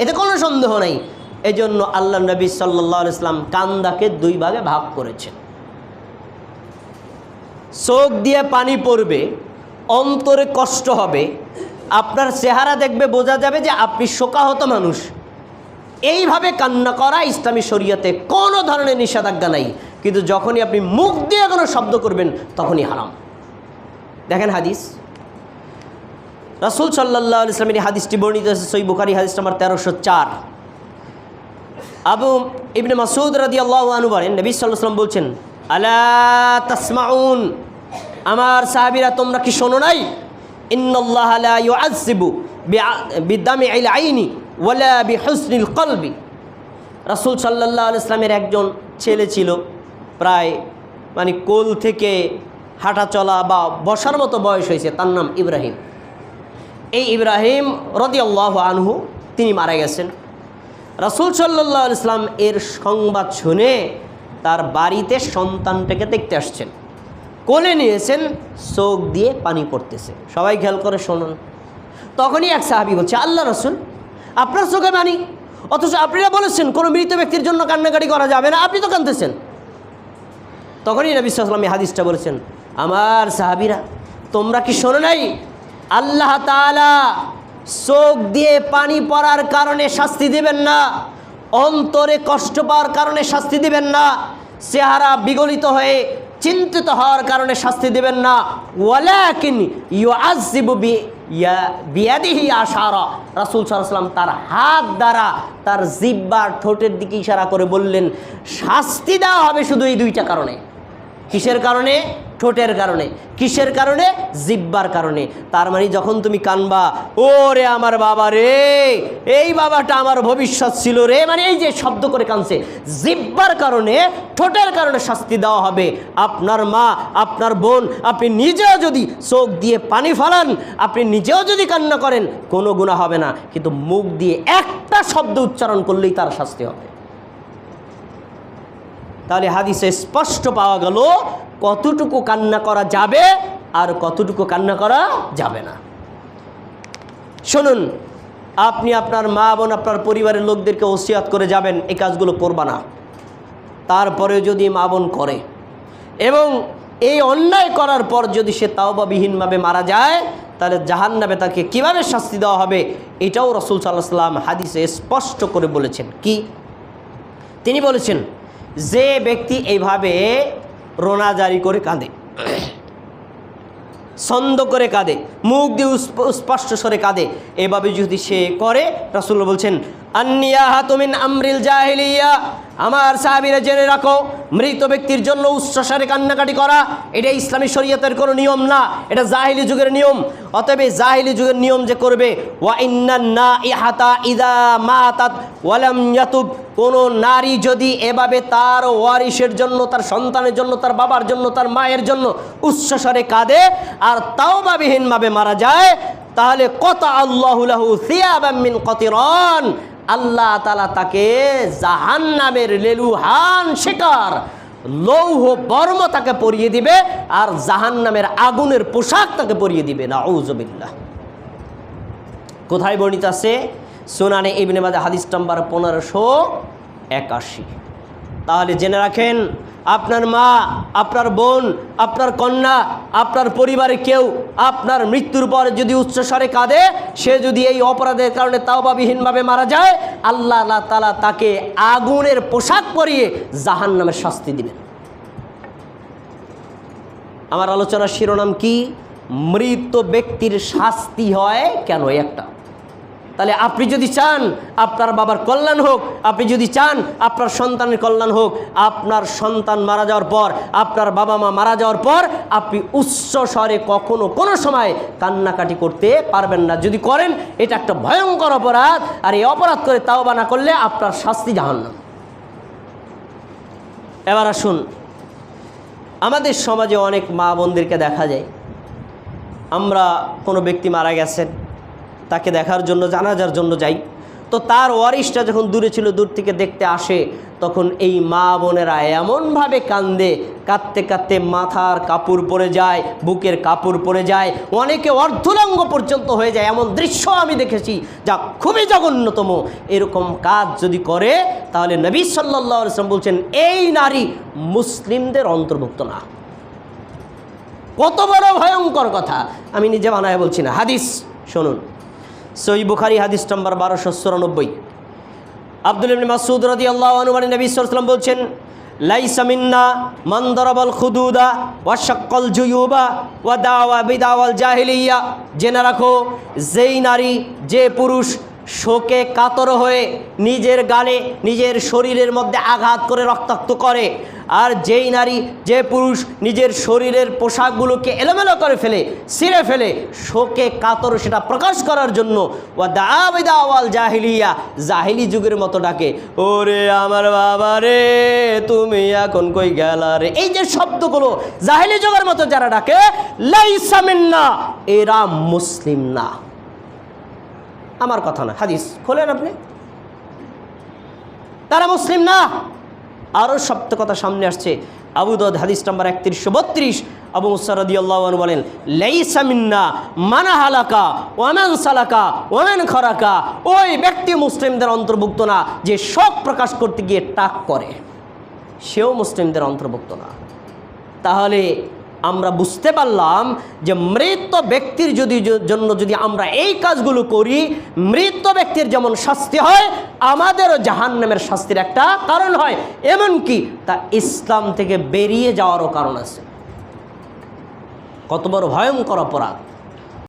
এতে কোনো সন্দেহ নেই। এজন্য আল্লাহ নবী সাল্লাহ ইসলাম কান্দাকে দুই ভাগে ভাগ করেছেন। চোখ দিয়ে পানি পড়বে, অন্তরে কষ্ট হবে, আপনার চেহারা দেখবে, বোঝা যাবে যে আপনি শোকাহত মানুষ। এইভাবে কান্না করা ইসলামী শরীয়তে কোনো ধরনের নিষেধাজ্ঞা নাই। কিন্তু যখনই আপনি মুখ দিয়ে কোনো শব্দ করবেন, তখনই হারাম। দেখেন হাদিস। রাসুল সাল্লাহ ইসলামের হাদিসটি বর্ণিত হয়েছে সই বুখারি হাদিস নাম্বার তেরোশো চার। আবু ইবনে মাসুদ রাদি আল্লাহ আনু বলেন, নবী সাল্লাম বলছেন, আলা তাসমাউন আমার সাহাবিরা, তোমরা কি শোনো নাই? ইউআযিবু বিদামি আইল আইনি ওয়ালা বিহুসনিল কলবি। রাসূল আলাইহি ইসলামের একজন ছেলে ছিল, প্রায় মানে কোল থেকে হাঁটা চলা বা বসার মতো বয়স হয়েছে, তার নাম ইব্রাহিম। এই ইব্রাহিম রদিয়াল্লাহ আনহু তিনি মারা গেছেন। রাসুল সাল্লাহ ইসলাম এর সংবাদ শুনে তার বাড়িতে সন্তানটাকে দেখতে আসছেন। কোলে নিয়েছেন, চোখ দিয়ে পানি পড়তেছে। সবাই খেয়াল করে শুনুন। তখনই এক সাহাবি বলছে, আল্লাহ রসুল, আপনার চোখে পানি? অথচ আপনারা বলেছেন কোনো মৃত ব্যক্তির জন্য কান্নাকাটি করা যাবে না, আপনি তো কাঁদতেছেন। তখনই নবী সাল্লাম হাদিসটা বলেছেন, আমার সাহাবিরা, তোমরা কি শোনো নাই আল্লাহ তাআলা চোখ দিয়ে পানি পড়ার কারণে শাস্তি দিবেন না, অন্তরে কষ্ট পাওয়ার কারণে শাস্তি দিবেন না, চেহারা বিগলিত হয়ে চিন্তিত হওয়ার কারণে শাস্তি দিবেন না। রাসূল ওয়াসাল্লাম তার হাত দ্বারা তার জিব্বার ঠোঁটের দিকে ইশারা করে বললেন, শাস্তি দেওয়া হবে শুধু এই দুইটা কারণে। কিসের কারণে? ঠোঁটের কারণে, কিসের কারণে? জিব্বার কারণে। তার মানে যখন তুমি কানবা ও রে আমার বাবা রে, এই বাবাটা আমার ভবিষ্যৎ ছিল রে মানে এই যে শব্দ করে কানছে, জিব্বার কারণে, ঠোঁটের কারণে শাস্তি দেওয়া হবে। আপনার মা, আপনার বোন, আপনি নিজেও যদি চোখ দিয়ে পানি ফালান, আপনি নিজেও যদি কান্না করেন, কোনো গুণা হবে না। কিন্তু মুখ দিয়ে একটা শব্দ উচ্চারণ করলেই তার শাস্তি হবে। তাহলে হাদিসে স্পষ্ট পাওয়া গেল কতটুকু কান্না করা যাবে আর কতটুকু কান্না করা যাবে না। শুনুন, আপনি আপনার মা বোন, আপনার পরিবারের লোকদেরকে ওসিয়াত করে যাবেন, এই কাজগুলো করবা না। তারপরে যদি মা বোন করে এবং এই অন্যায় করার পর যদি সে তাওবাবিহীনভাবে মারা যায়, তাহলে জাহান্নাবে তাকে কীভাবে শাস্তি দেওয়া হবে, এটাও রসুল সাল্লাহ সাল্লাম হাদিসে স্পষ্ট করে বলেছেন। কি? তিনি বলেছেন, যে ব্যক্তি এইভাবে রোনা জারি করে কাঁদে। ছন্দ করে কাঁদে। মুখ দিয়ে স্পষ্ট স্বরে কাঁদে। এভাবে যদি সে করে রাসুল্লাহ বলছেন আন্নিয়া তুমিন আমরিল জাহিলিয়া। আমার সাহাবিরা জেনে রাখো, মৃত ব্যক্তির জন্য উচ্চস্বরে কান্নাকাটি করা, এটা ইসলামী শরীয়তের কোনো নিয়ম না, এটা জাহিলি যুগের নিয়ম। অতএব জাহিলি যুগের নিয়ম যে করবে, ওয়া ইদা মাতাত ওয়ালাম কোনো নারী যদি এভাবে তার ওয়ারিসের জন্য, তার সন্তানের জন্য, তার বাবার জন্য, তার মায়ের জন্য উচ্চস্বরে কাঁদে আর তাওবাবিহীনভাবে মারা যায়, তাহলে কত সিয়াবামিন কতিরন। আল্লাহ তালা তাকে জাহান নামের লেলুহান শিকার, লৌহ বর্ম তাকে পরিয়ে দিবে আর জাহান নামের আগুনের পোশাক তাকে পরিয়ে দিবে। না ঔজবিল্লা কোথায় বর্ণিত আছে? সোনানে ইবনে মাদে হাদিস নাম্বার পনেরোশো একাশি। তাহলে জেনে রাখেন আপনার মা, আপনার বোন, আপনার কন্যা, আপনার পরিবারে কেউ আপনার মৃত্যুর পর যদি উচ্চস্বরে কাঁদে, সে যদি এই অপরাধের কারণে তাও তাওবাবিহীনভাবে মারা যায়, আল্লাহ তালা তাকে আগুনের পোশাক পরিয়ে জাহান নামের শাস্তি দিবেন। আমার আলোচনার শিরোনাম কি? মৃত ব্যক্তির শাস্তি হয় কেন? একটা। তাহলে আপনি যদি চান আপনার বাবার কল্যাণ হোক, আপনি যদি চান আপনার সন্তানের কল্যাণ হোক, আপনার সন্তান মারা যাওয়ার পর, আপনার বাবা মা মারা যাওয়ার পর, আপনি উচ্চ স্বরে কখনো কোনো সময় কান্নাকাটি করতে পারবেন না। যদি করেন, এটা একটা ভয়ঙ্কর অপরাধ। আর এই অপরাধ করে তাও বা না করলে আপনার শাস্তি জাহান্নাম। এবার আসুন, আমাদের সমাজে অনেক মা বোনদেরকে দেখা যায়। আমরা কোনো ব্যক্তি মারা গেছেন তাকে দেখার জন্য, জানাজার জন্য যাই। তো তার ওয়ারিশটা যখন দূরে ছিল, দূর থেকে দেখতে আসে, তখন এই মা বোনেরা এমনভাবে কান্দে, কাঁদতে কাঁদতে মাথার কাপড় পরে যায়, বুকের কাপড় পরে যায়, অনেকে অর্ধলঙ্গ পর্যন্ত হয়ে যায়। এমন দৃশ্য আমি দেখেছি যা খুবই জঘন্যতম। এরকম কাজ যদি করে, তাহলে নবী সাল্লাহ ইসলাম বলছেন, এই নারী মুসলিমদের অন্তর্ভুক্ত না। কত বড় ভয়ঙ্কর কথা। আমি নিজে বানায় বলছি না। হাদিস, শুনুন। সই বুখারি হাদিস নম্বর বারোশো চুরানব্বই। আব্দুল ইবনে মাসুদ রাদি আল্লাহ আনুমানি নবী সাল্লাল্লাহু বলছেন লাইসামিন্না মন্দরবল মান খুদুদা ওয়া জুয়ুবা ওয়া দাওয়া বিদাওয়াল জাহিলিয়া। জেনে রাখো, যেই নারী, যে পুরুষ শোকে কাতর হয়ে নিজের গালে, নিজের শরীরের মধ্যে আঘাত করে রক্তাক্ত করে। আর যেই নারী, যে পুরুষ নিজের শরীরের পোশাকগুলোকে এলোমেলো করে ফেলে, ছিঁড়ে ফেলে, শোকে কাতর সেটা প্রকাশ করার জন্য ওয়া দাওয়াল জাহিলিয়া, জাহিলি যুগের মতো ডাকে, ওরে আমার বাবা রে, তুমি এখন কই গেলা রে? এই যে শব্দগুলো জাহিলি যুগের মতো যারা ডাকে লাইসামিন্না এরা মুসলিম না। আমার কথা না। হাদিস খোলেন আপনি? তারা মুসলিম না। আরও সপ্ত কথা সামনে আসছে। আবু দদ হাদিস নাম্বার একত্রিশশো বত্রিশ। আবু মুসারদি আল্লাহ বলেন লেইসামিন্না মানা হালাকা ওয়ামান সালাকা ওয়ামেন খরাকা। ওই ব্যক্তি মুসলিমদের অন্তর্ভুক্ত না, যে শোক প্রকাশ করতে গিয়ে টাক করে। সেও মুসলিমদের অন্তর্ভুক্ত না। তাহলে আমরা বুঝতে পারলাম যে মৃত ব্যক্তির যদি জন্য যদি আমরা এই কাজগুলো করি, মৃত ব্যক্তির যেমন শাস্তি হয়, আমাদেরও জাহান নামের শাস্তির একটা কারণ হয়। এমনকি তা ইসলাম থেকে বেরিয়ে যাওয়ারও কারণ আছে। কত বড় ভয়ঙ্কর অপরাধ।